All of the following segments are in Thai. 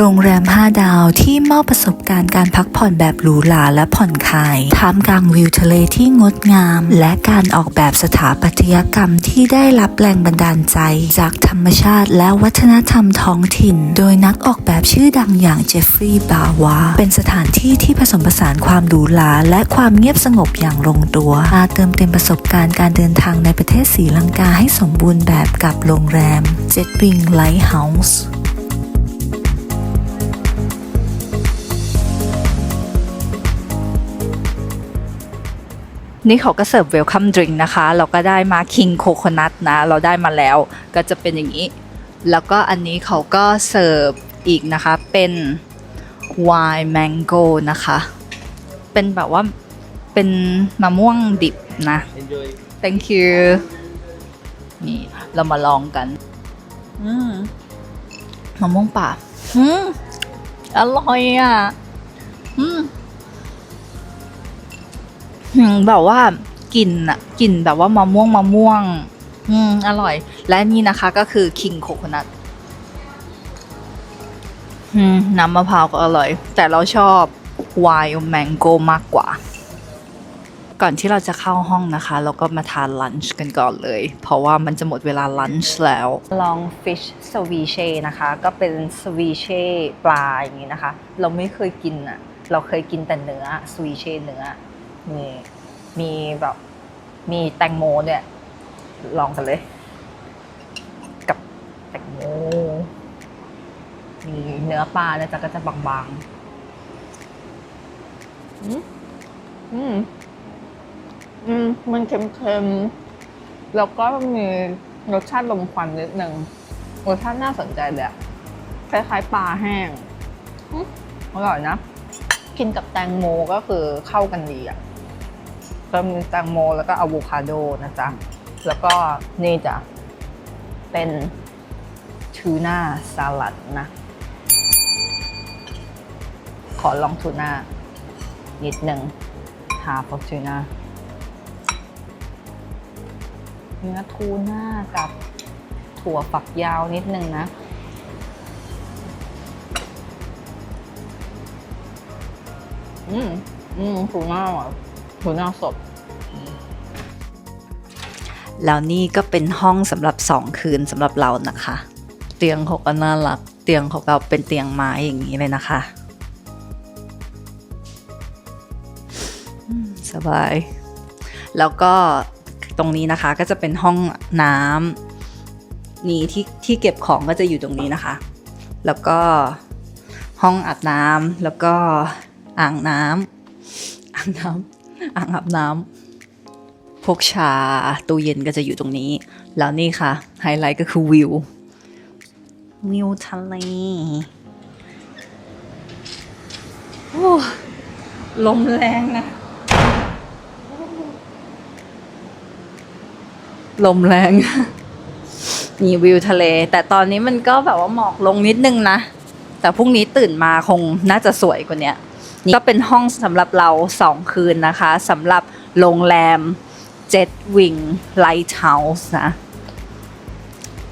โรงแรม 5 ดาวที่มอบประสบการณ์การพักผ่อนแบบหรูหราและผ่อนคลาย ท่ามกลางวิวทะเลที่งดงาม และการออกแบบสถาปัตยกรรมที่ได้รับแรงบันดาลใจ จากธรรมชาติและวัฒนธรรมท้องถิ่น โดยนักออกแบบชื่อดังอย่างเจฟฟรีย์บาวา เป็นสถานที่ที่ผสมผสานความหรูหราและความเงียบสงบอย่างลงตัว มาเติมเต็มประสบการณ์การเดินทางในประเทศศรีลังกาให้สมบูรณ์แบบกับโรงแรม Jet Wing Lighthouse นี่เขาก็เสิร์ฟเวลคัมดริงนะคะ เราก็ได้มาคิงโคโคนัทนะ เราได้มาแล้วก็จะเป็นอย่างนี้ แล้วก็อันนี้เขาก็เสิร์ฟอีกนะคะ เป็นไวน์แมงโก้นะคะ เป็นแบบว่าเป็นมะม่วงดิบนะ Enjoy. thank you นี่เรามาลองกันอืมมะม่วงป่าอืมอร่อยอะ แบบว่ากลิ่นอะกลิ่นแบบว่ามะม่วงมะม่วง อืมอร่อย และนี่นะคะก็คือคิงโคโคนัทอืมน้ำมะพร้าวก็อร่อย แต่เราชอบไวน์แมงโก้มากกว่า ก่อนที่เราจะเข้าห้องนะคะ เราก็มาทานลันช์กันก่อนเลย เพราะว่ามันจะหมดเวลาลันช์แล้ว ลองฟิชสวีเช่นะคะ ก็เป็นสวีเช่ปลาอย่างนี้นะคะ เราไม่เคยกินอะเราเคยกินแต่เนื้อสวีเช่เนื้อ มีมีแบบ มีแตงโมเนี่ย ลองกันเลย กับแตงโมมีเนื้อปลานะจ๊ะก็จะบางๆ อืมอืมอืมมันเค็มๆ แล้วก็มีรสชาติลมควันนิดนึงรสชาติน่าสนใจเลยคล้ายๆปลาแห้งอร่อยนะ กินกับแตงโมก็คือเข้ากันดีอะ ก็มีแตงโมแล้วก็อะโวคาโดนะจ๊ะ แล้วก็นี่จ้ะ เป็นทูน่าสลัดนะ ขอลองทูน่านิดหนึ่งหาฟอกทูน่าเนื้อทูน่ากับถั่วฝักยาวนิดนึงนะอืมอืมทูน่าอะทูน่าสด แล้วนี่ก็เป็นห้องสำหรับสองคืนสำหรับเรานะคะ เตียงเขาก็น่ารัก เตียงเขาแบบเป็นเตียงไม้อย่างนี้เลยนะคะ สบาย แล้วก็ตรงนี้นะคะก็จะเป็นห้องน้ำนี่ที่ที่เก็บของก็จะอยู่ตรงนี้นะคะ แล้วก็ห้องอาบน้ำแล้วก็อ่างน้ำอ่างน้ำอ่างอาบน้ำ พวกชาตู้เย็นก็จะอยู่ตรงนี้ แล้วนี่ค่ะ ไฮไลท์ก็คือวิว วิวทะเลโอ้ลมแรงนะ ลมแรงมีวิวทะเล แต่ตอนนี้มันก็แบบว่าหมอกลงนิดนึงนะ แต่พรุ่งนี้ตื่นมาคงน่าจะสวยกว่านี้นี่ก็เป็นห้องสำหรับเราสองคืนนะคะสำหรับโรงแรม Jet Wing Lighthouse นะ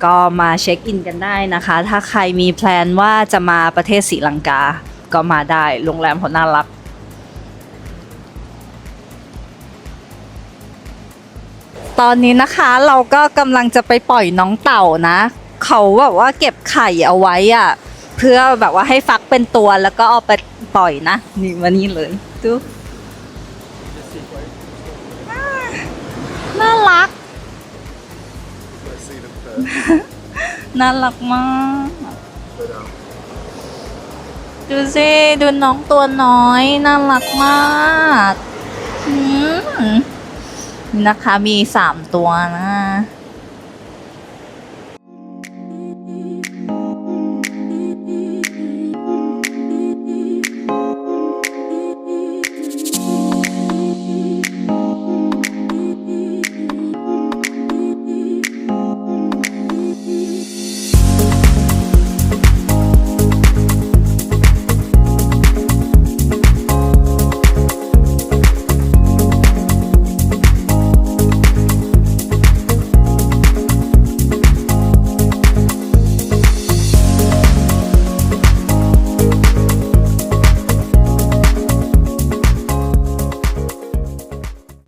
ก็มาเช็คอินกันได้นะคะ ถ้าใครมีแพลนว่าจะมาประเทศศรีลังกา ก็มาได้ โรงแรมเขาน่ารัก ตอนนี้นะคะเราก็กำลังจะไปปล่อยน้องเต่านะ เขาแบบว่าเก็บไข่เอาไว้อะเพื่อแบบว่าให้ฟักเป็นตัวแล้วก็เอาไปปล่อยนะ นี่มานี่เลยดู น่ารักมาก ดูสิดูน้องตัวน้อย น่ารักมากนะคะมีสามตัวนะ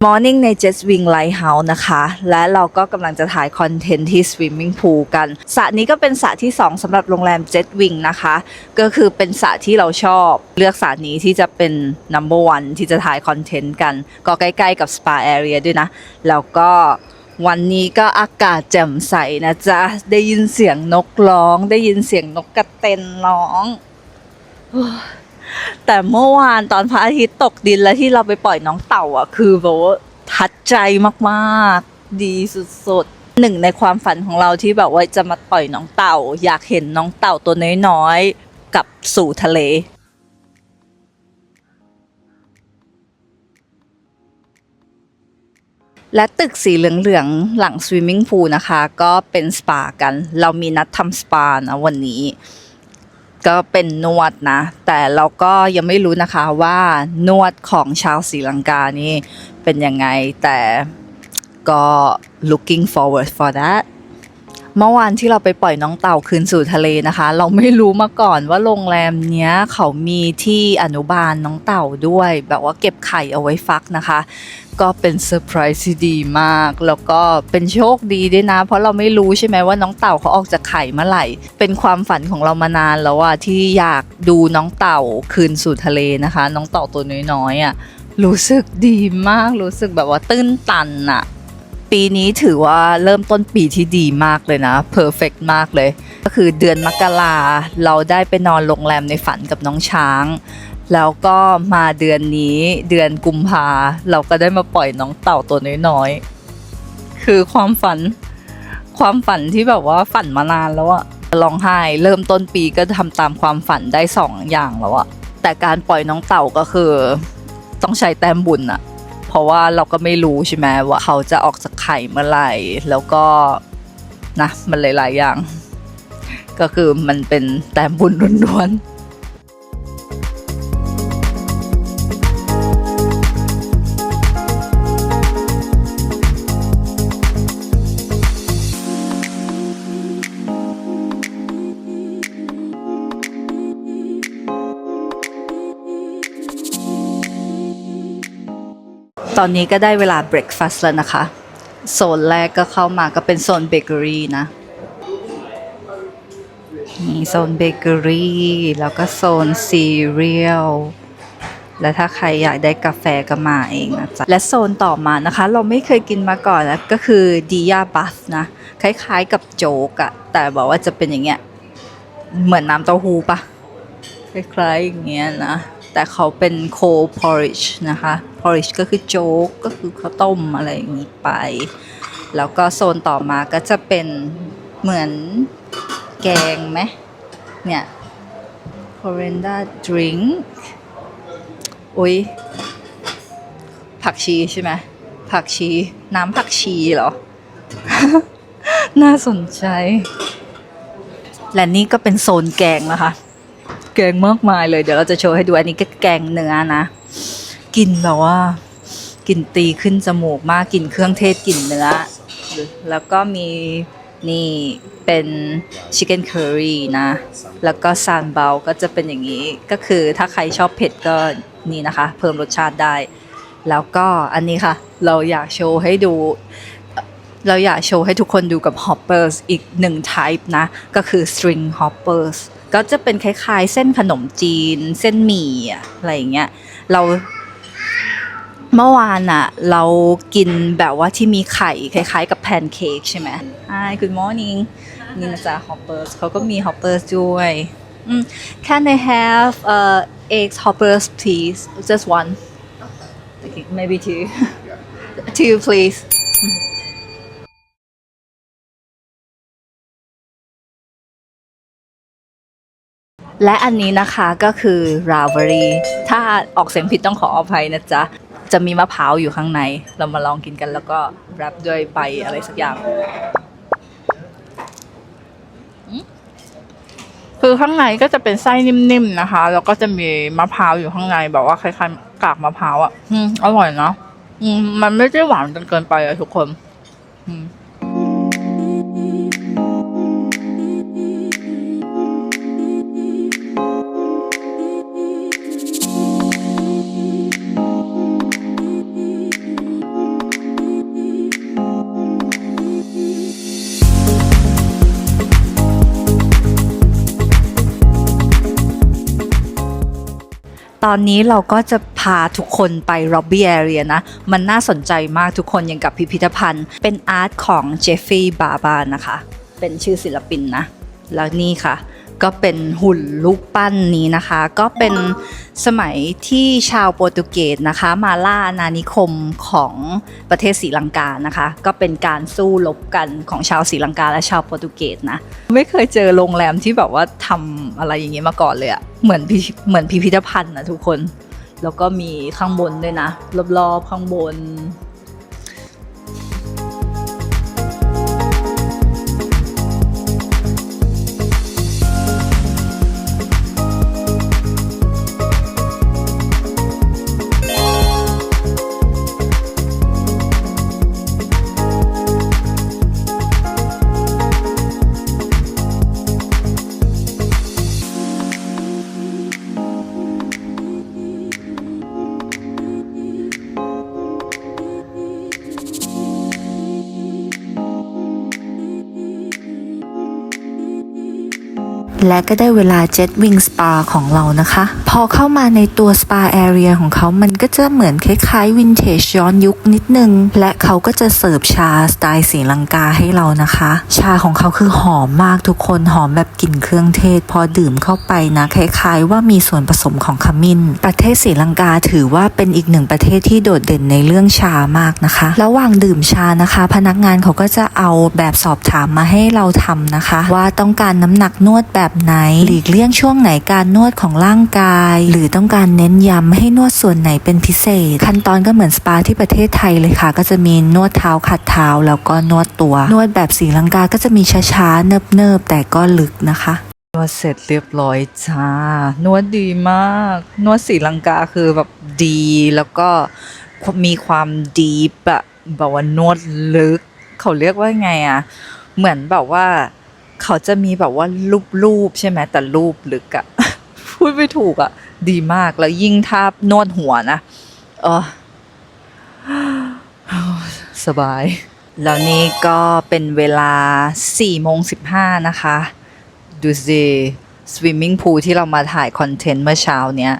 Morning ใน Jet Wing Lighthouse นะคะ และเราก็กำลังจะถ่ายคอนเทนต์ที่ Swimming Pool กันสระนี้ก็เป็นสระที่ 2สำหรับโรงแรม Jet Wing นะคะ ก็คือเป็นสระที่เราชอบ เลือกสระนี้ที่จะเป็น number one ที่จะถ่ายคอนเทนต์กัน ก็ใกล้ๆกับ Spa Area ด้วยนะ แล้วก็วันนี้ก็อากาศแจ่มใสนะจ๊ะ ได้ยินเสียงนกร้อง ได้ยินเสียงนกกระเต็นร้อง แต่เมื่อวานตอนพระอาทิตย์ตกดินแล้วที่เราไปปล่อยน้องเต่าอะ คือแบบว่าทัดใจมากๆ ดีสุดๆหนึ่งในความฝันของเราที่แบบว่าจะมาปล่อยน้องเต่า อยากเห็นน้องเต่าตัวน้อยๆกับสู่ทะเลและตึกสีเหลืองๆหลังสวิมมิ่งพูลนะคะ ก็เป็นสปากัน เรามีนัดทำสปานะวันนี้ ก็เป็นนวดนะ แต่เราก็ยังไม่รู้นะคะว่านวดของชาวศรีลังกานี่เป็นยังไงแต่ก็ looking forward for that เมื่อวานที่เราไปปล่อยน้องเต่าคืนสู่ทะเลนะคะ เราไม่รู้มาก่อนว่าโรงแรมเนี้ยเขามีที่อนุบาลน้องเต่าด้วย แบบว่าเก็บไข่เอาไว้ฟักนะคะ ก็เป็นเซอร์ไพรส์ที่ดีมาก แล้วก็เป็นโชคดีด้วยนะ เพราะเราไม่รู้ใช่ไหมว่าน้องเต่าเขาออกจากไข่เมื่อไหร่ เป็นความฝันของเรามานานแล้วอะที่อยากดูน้องเต่าคืนสู่ทะเลนะคะ น้องเต่าตัวน้อยๆอะรู้สึกดีมากรู้สึกแบบว่าตื้นตันอะ ปีนี้ถือว่าเริ่มต้นปีที่ดีมากเลยนะเพอร์เฟกมากเลย ก็คือเดือนมกราเราได้ไปนอนโรงแรมในฝันกับน้องช้าง แล้วก็มาเดือนนี้เดือนกุมภาเราก็ได้มาปล่อยน้องเต่าตัวน้อยๆ คือความฝันความฝันที่แบบว่าฝันมานานแล้วอะร้องไห้เริ่มต้นปีก็ทำตามความฝันได้สองอย่างแล้วอะแต่การปล่อยน้องเต่าก็คือ ต้องใช้แต้มบุญอะ ราะว่าเราก็ไม่รู้ใช่ไหมว่าเขาจะออกจากไข่เมื่อไหร่ แล้วก็นะมันหลาย ๆ อย่าง ก็คือมันเป็นแต้มบุญล้วนๆ ตอนนี้ก็ได้เวลาเบรคฟาสต์แล้วนะคะ โซนแรกก็เข้ามาก็เป็นโซนเบเกอรี่นะมีโซนเบเกอรี่แล้วก็โซนซีเรียลและถ้าใครอยากได้กาแฟก็มาเองนะจ๊ะ และโซนต่อมานะคะ เราไม่เคยกินมาก่อนนะก็คือดิยาบัสนะ คล้ายๆกับโจ๊กอะแต่บอกว่าจะเป็นอย่างเงี้ย เหมือนน้ำเต้าหู้ปะคล้ายๆอย่างเงี้ยนะ แต่เขาเป็นโค porridge นะคะ porridge ก็คือโจ๊กก็คือข้าวต้มอะไรอย่างนี้ไป แล้วก็โซนต่อมาก็จะเป็นเหมือนแกงไหมเนี่ย coriander drink อุ้ยผักชีใช่ไหมผักชี น้ำผักชีเหรอ น่าสนใจ และนี่ก็เป็นโซนแกงนะคะ แกงมากมายเลย เดี๋ยวเราจะโชว์ให้ดูอันนี้ก็แกงเนื้อนะกลินแบบว่ากลิ่นตีขึ้นจมูกมากกลิ่นเครื่องเทศกลิ่นเนื้อ แล้วก็มีนี่เป็นชิคเก้นเคอรี่นะ แล้วก็ซานเบาก็จะเป็นอย่างนี้ ก็คือถ้าใครชอบเผ็ดก็นี่นะคะ เพิ่มรสชาติได้ แล้วก็อันนี้ค่ะ เราอยากโชว์ให้ดู เราอยากโชว์ให้ทุกคนดูกับ hoppers อีกหนึ่ง type นะ ก็คือ string hoppers ก็จะเป็นคล้ายๆ เส้นขนมจีน เส้นหมี่อะไรอย่างเงี้ยเราเมื่อวานอะเรากินแบบว่าที่มีไข่คล้ายๆ กับแพนเค้กใช่ไหม Hi good morning นี่นะจ๊ะ hoppers เขาก็มี hoppers ด้วย Can I have uh eggs hoppers please just one okay maybe two two please และอันนี้นะคะก็คือราเ a อรี่ถ้าออกเสียงผิดต้องขออภัยนะจ๊ะ จะมีมะพร้าวอยู่ข้างใน เรามาลองกินกันแล้วก็แรปด้วยใบอะไรสักอย่าง คือข้างในก็จะเป็นไส้นิ่มๆนะคะ แล้วก็จะมีมะพร้าวอยู่ข้างในแบบว่าคล้ายๆ กากมะพร้าวอะ อืมอร่อยเนาะ อืมมันไม่ได้หวานจนเกินไปอะทุกคน อืม ตอนนี้เราก็จะพาทุกคนไป r o b b y Area นะ มันน่าสนใจมากทุกคนอย่างกับพิพิธภัณฑ์ เป็นอาร์ตของเจฟฟี่บาบานะคะ เป็นชื่อศิลปินนะ แล้วนี่ค่ะ ก็เป็นหุ่นรูปปั้นนี้นะคะ ก็เป็นสมัยที่ชาวโปรตุเกสนะคะ มาล่าอานิคมของประเทศศรีลังกานะคะ ก็เป็นการสู้รบกันของชาวศรีลังกาและชาวโปรตุเกสนะไม่เคยเจอโรงแรมที่แบบว่าทำอะไรอย่างเงี้ยมาก่อนเลยอะเหมือนเหมือนพิพิธภัณฑ์นะทุกคน แล้วก็มีข้างบนด้วยนะรอบๆข้างบน และก็ได้เวลาเจ็ตวิงสปาของเรานะคะ อเข้ามาในตัว Spa Area ของเขามันก็จะเหมือนคล้ายๆวินเทจย้อนยุคนิดนึง และเขาก็จะเสิร์ฟชาสไตล์สีลังกาให้เรานะคะ ชาของเขาคือหอมมากทุกคนหอมแบบกลิ่นเครื่องเทศ พอดื่มเข้าไปนะคล้ายๆ ว่ามีส่วนผสมของขมิ้น ประเทศศรีลังกาถือว่าเป็นอีกหนึ่งประเทศที่โดดเด่นในเรื่องชามากนะคะ ระหว่างดื่มชานะคะ พนักงานเขาก็จะเอาแบบสอบถามมาให้เราทำนะคะ ว่าต้องการน้ำหนักนวดแบบไหน หลีกเลี่ยงช่วงไหนการนวดของร่างกายหรือต้องการเน้นย้ำให้นวดส่วนไหนเป็นพิเศษ ขั้นตอนก็เหมือนสปาที่ประเทศไทยเลยค่ะ ก็จะมีนวดเท้าขัดเท้าแล้วก็นวดตัว นวดแบบศรีลังกาก็จะมีช้าๆเนิบๆแต่ก็ลึกนะคะนวดเสร็จเรียบร้อยจ้านวดดีมาก นวดศรีลังกาคือแบบดีแล้วก็มีความดีปะแบบว่านวดลึก เขาเรียกว่าไงอะเหมือนแบบว่า เขาจะมีแบบว่ารูปรูปๆใช่ไหมแต่รูปลึกอะ พูดไม่ถูกอะดีมากแล้วยิ่งถ้านวดหัวนะเออสบาย แล้วนี่ก็เป็นเวลา4โมง15 นะคะ ดูสิสวิมมิ่งพูลที่เรามาถ่ายคอนเทนต์เมื่อเช้าเนี้ย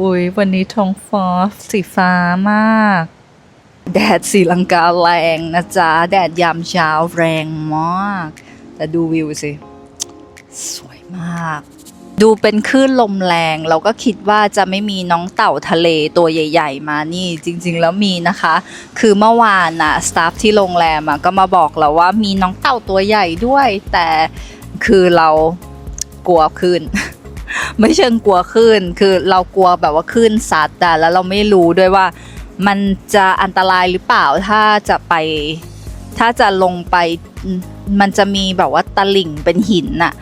อุ้ยวันนี้ท้องฟ้าสีฟ้ามาก แดดสีลังกาแรงนะจ๊ะ แดดยามเช้าแรงมาก แต่ดูวิวสิ สวยมาก ดูเป็นคลื่นลมแรง เราก็คิดว่าจะไม่มีน้องเต่าทะเลตัวใหญ่ ๆ มานี่จริงๆ แล้วมีนะคะ คือเมื่อวานน่ะสตาฟที่โรงแรมอะก็มาบอกเราว่ามีน้องเต่าตัวใหญ่ด้วย แต่คือเรากลัวคลื่นไม่เชิงกลัวคลื่นคือเรากลัวแบบว่าคลื่นซัดอะแล้วเราไม่รู้ด้วยว่ามันจะอันตรายหรือเปล่าถ้าจะไปถ้าจะลงไปมมันจะมีแบบว่าตะลิ่งเป็นหินน่ะ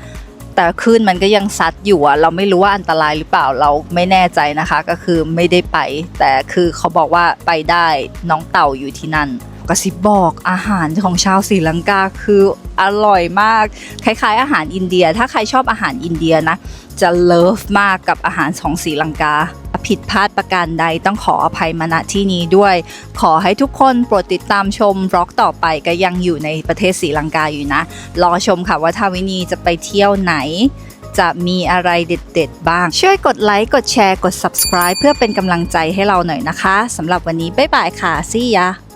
แต่คลื่นมันก็ยังซัดอยู่อะเราไม่รู้ว่าอันตรายหรือเปล่าเราไม่แน่ใจนะคะ ก็คือไม่ได้ไป แต่คือเขาบอกว่าไปได้น้องเต่าอยู่ที่นั่น กระซิบบอกอาหารของชาวศรีลังกาคืออร่อยมาก คล้ายๆ อาหารอินเดีย ถ้าใครชอบอาหารอินเดียนะ จะเลิฟมากกับอาหารของศรีลังกา ผิดพลาดประการใดต้องขออภัยมาณที่นี้ด้วย ขอให้ทุกคนโปรดติดตามชมบล็อกต่อไปก็ยังอยู่ในประเทศศรีลังกาอยู่นะ รอชมค่ะว่าทาวินีจะไปเที่ยวไหนจะมีอะไรเด็ดๆ บ้าง ช่วยกดไลค์ กดแชร์ กด subscribe เพื่อเป็นกำลังใจให้เราหน่อยนะคะ สำหรับวันนี้ บ๊ายบายค่ะ see ya